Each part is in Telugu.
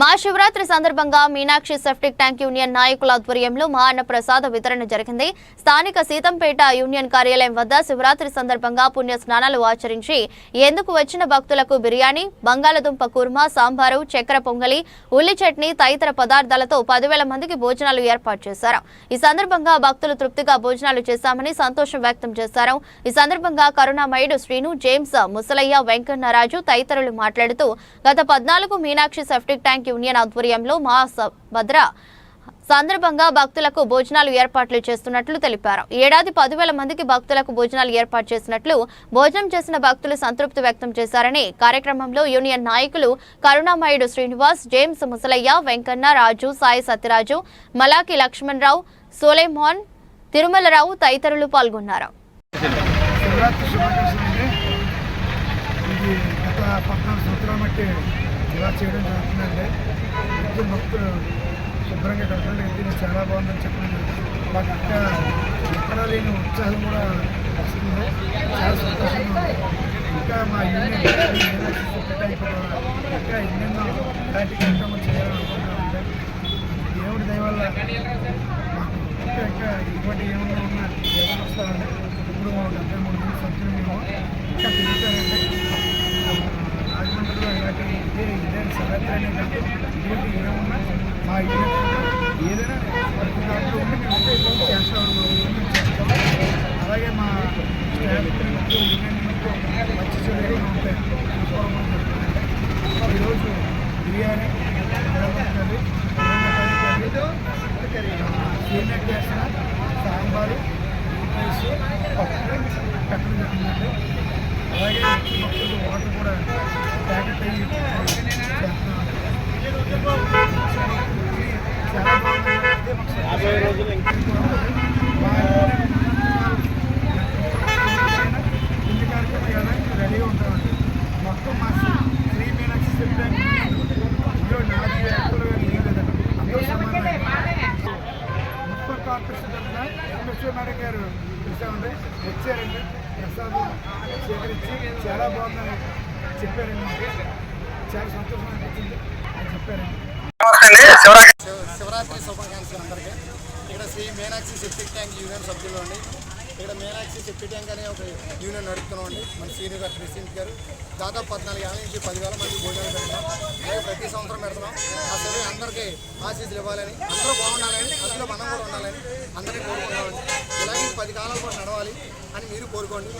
మహాశివరాత్రి సందర్భంగా మీనాక్షి సెప్టిక్ ట్యాంక్ యూనియన్ నాయకుల ఆధ్వర్యంలో మహాన్నప్రసాద వితరణ జరిగింది. స్థానిక సీతంపేట యూనియన్ కార్యాలయం వద్ద శివరాత్రి సందర్భంగా పుణ్య స్నానాలు ఆచరించి ఎందుకు వచ్చిన భక్తులకు బిర్యానీ బంగాళదుంప కుర్మా సాంబారు చక్కెర పొంగలి ఉల్లి చట్నీ తదితర పదార్థాలతో పదివేల మందికి భోజనాలు ఏర్పాటు చేశారు. ఈ సందర్భంగా భక్తులు తృప్తిగా భోజనాలు చేశామని సంతోషం వ్యక్తం చేశారు. ఈ సందర్భంగా కరుణామయుడు శ్రీను జేమ్స్ ముసలయ్య వెంకన్నరాజు తదితరులు మాట్లాడుతూ గత పద్నాలుగు మీనాక్షి సెప్టిక్ ట్యాంక్ యూనియన్ ఆధ్వర్యంలో మా భద్ర సందర్భంగా భక్తులకు భోజనాలు ఏర్పాట్లు చేస్తున్నట్లు తెలిపారు. ఏడాది పదివేల మందికి భక్తులకు భోజనాలు ఏర్పాటు చేసినట్లు భోజనం చేసిన భక్తులు సంతృప్తి వ్యక్తం చేశారని కార్యక్రమంలో యూనియన్ నాయకులు Karunamayudu Srinivas James Musalaiah Venkanna Raju Sai Satyaraju Malachi Lakshmana Rao Solomon Tirumalarao తదితరులు పాల్గొన్నారు. శివరాత్రి ఇలా చేయడం జరుగుతుందంటే మొత్తం భక్తులు శుభ్రంగా కట్టడం ఇది చాలా బాగుందని చెప్పడం మాకు ఇంకా ఎక్కడా లేని ఉత్సాహం కూడా వస్తుంది. చాలా సంతోషంగా ఇంకా మా యూనియన్ ఇంకా ఎన్నెన్నో ఇలాంటి కార్యక్రమాలు చేయాలనుకుంటున్నామండి దేవుడి దయవల్ల ఇంకా ఇంకా ఇటువంటి ఏమైనా ఉన్నా ఏమైనా వస్తామండి ఇప్పుడు మా డెబ్బై మూడు మంది సభ్యులు మేము ఇంకా పెరుగుతారంటే రాజమండ్రిలో ఇలాంటి నేను ఇదే శివరాత్రి అనే ఏమున్నా మా ఏదైనా ప్రతి దాంట్లో ఉండి మేము ఇంకా చేస్తాం అలాగే మా స్టాఫ్ మంచి చెడు ఉంటాయి ఈరోజు బిర్యానీ కర్రీ సీనియర్ చేసిన సాంబారు పప్పు పెట్టడం జరిగిందండి అలాగే వాటర్ కూడా చాలా యాభై రోజులు రెడీగా ఉంటామండి మొత్తం మా శ్రీ మీనాక్షి ఇందులో నాది వ్యాపారులు అందరూ సమానమే మున్సిపల్ కార్పొరేషన్ తరఫున ఎంఎస్ఏ మేడం గారు చూసామండి వచ్చారండి ప్రసాదం సేకరించి చాలా బాగుందని చెప్పారండి. మాకు చాలా సంతోషం అనిపించింది. అని చెప్పారండి. శివ- శివరాత్రి. శుభాకాంక్షలు అందరికీ. ఇక్కడ Sri Meenakshi septic tank union సభ్యులు అండి. ఇక్కడ మీనాక్షి సెప్టిక్ ట్యాంక్ అనే ఒక యూనియన్ నడుపుతున్నాం అండి. మన సీనియర్ గారు ప్రెసిడెంట్ గారు. దాదాపు పద్నాలుగు ఏళ్ళ నుంచి పదివేల మంది భోజనాలు పెడుతున్నాం. అలాగే ప్రతి సంవత్సరం పెడుతున్నాం. ఆ అందరికీ ఆశీస్సులు ఇవ్వాలని అందరూ బాగుండాలని అందులో మనం కూడా ఉండాలని అందరినీ కోరుకుంటామండి ఇలాగే పది కాలాలు కూడా నడవాలి అని మీరు కోరుకోండి.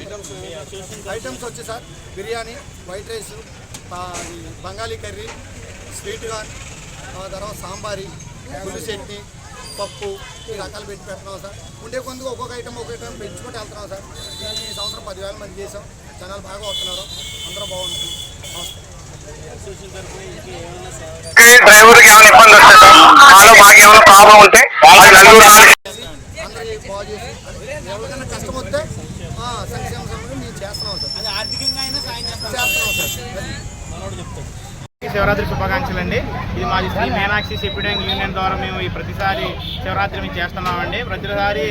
ఐటమ్స్ ఐటమ్స్ వచ్చి సార్ బిర్యానీ వైట్ రైస్ బంగాళీ కర్రీ స్వీట్ కార్న్ ఆ తర్వాత సాంబారి పులి చట్నీ పప్పు ఈ రకాలు పెట్టి పెడుతున్నాం సార్. ఉండే కొందుకు ఒక్కొక్క ఐటమ్ ఒక్కొక్క ఐటమ్ పెంచుకుంటూ వెళ్తున్నాం సార్. ఈ సంవత్సరం పదివేల మంది చేసాం. జనాలు బాగా వస్తున్నారు. అందరూ బాగుంటుంది. నమస్తే. డ్రైవర్కి ఏమైనా ఇబ్బంది వస్తే మాలో మాకు ఏమైనా ప్రాబ్లం ఉంటే అది నలుగురు ఆలోచించి అందరికీ బాగు చేసి ఎవరికైనా కష్టం వస్తే సంక్షేమ సంఘం మేము చేస్తున్నాం సార్. అది ఆర్థికంగా అయినా సాయం చేస్తారు చేస్తున్నాం సార్ అది. మనోడు చెప్తాడు శివరాత్రి శుభాకాంక్షలు అండి ఇది మాది శ్రీ మీనాక్షి సిప్పిడ్యాంగ్ యూనియన్ ద్వారా మేము ఈ ప్రతిసారి శివరాత్రి మేము చేస్తున్నామండి. ప్రతిసారి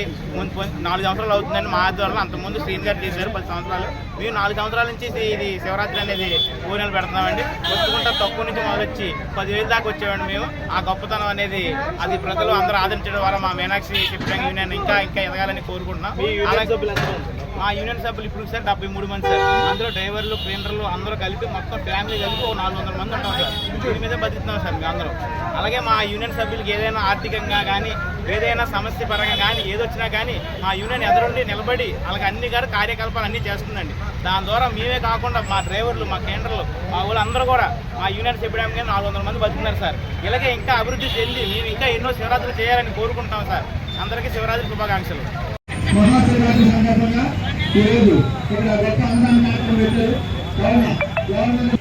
నాలుగు సంవత్సరాలు అవుతుందండి. మా ఆధ్వర్యంలో అంతకుముందు శ్రీని గారు చేశారు పది సంవత్సరాలు. మేము నాలుగు సంవత్సరాల నుంచి ఇది- శివరాత్రి అనేది ఊరినలు పెడుతున్నామండి. వస్తుకుంటా తక్కువ నుంచి మొదలొచ్చి పదివేలు దాకా వచ్చేవాడి మేము. ఆ గొప్పతనం అనేది అది ప్రజలు అందరూ ఆదరించడం ద్వారా మా మీనాక్షి సిప్పిడ్యాంగ్ యూనియన్ ఇంకా ఇంకా ఎదగాలని కోరుకుంటున్నాం. మీ యూనియన్ సభ్యులు ఎంత ఉంటారు? మా యూనియన్ సభ్యులు ఇప్పుడు సార్ డెబ్బై మూడు మంది సార్. అందులో డ్రైవర్లు క్లీనర్లు అందరూ కలిపి మొత్తం ఫ్యామిలీ కలిపి ఒక నాలుగు వందల మంది సార్ దీని మీద బతుకుతున్నాం సార్ మేము అందరం. అలాగే మా యూనియన్ సభ్యులకి ఏదైనా ఆర్థికంగా కానీ ఏదైనా సమస్య పరంగా కానీ ఏదొచ్చినా కానీ మా యూనియన్ ఎదురుండి నిలబడి అలాగే అన్ని గారు కార్యకలాపాలు అన్నీ చేస్తుందండి. దాని ద్వారా మేమే కాకుండా మా డ్రైవర్లు మా కేంద్రలు మా వాళ్ళందరూ కూడా మా యూనియన్ సభ్యుడానికి నాలుగు వందల మంది బతుకున్నారు సార్. ఇలాగే ఇంకా అభివృద్ధి చెంది మేము ఇంకా ఎన్నో శివరాత్రులు చేయాలని కోరుకుంటాం సార్. అందరికీ శివరాత్రి శుభాకాంక్షలు. మహాశివరాత్రి సందర్భంగా ఈరోజు ఇక్కడ గొప్ప అందాన్ని కార్యక్రమం పెట్టారు. కావున గవర్నమెంట్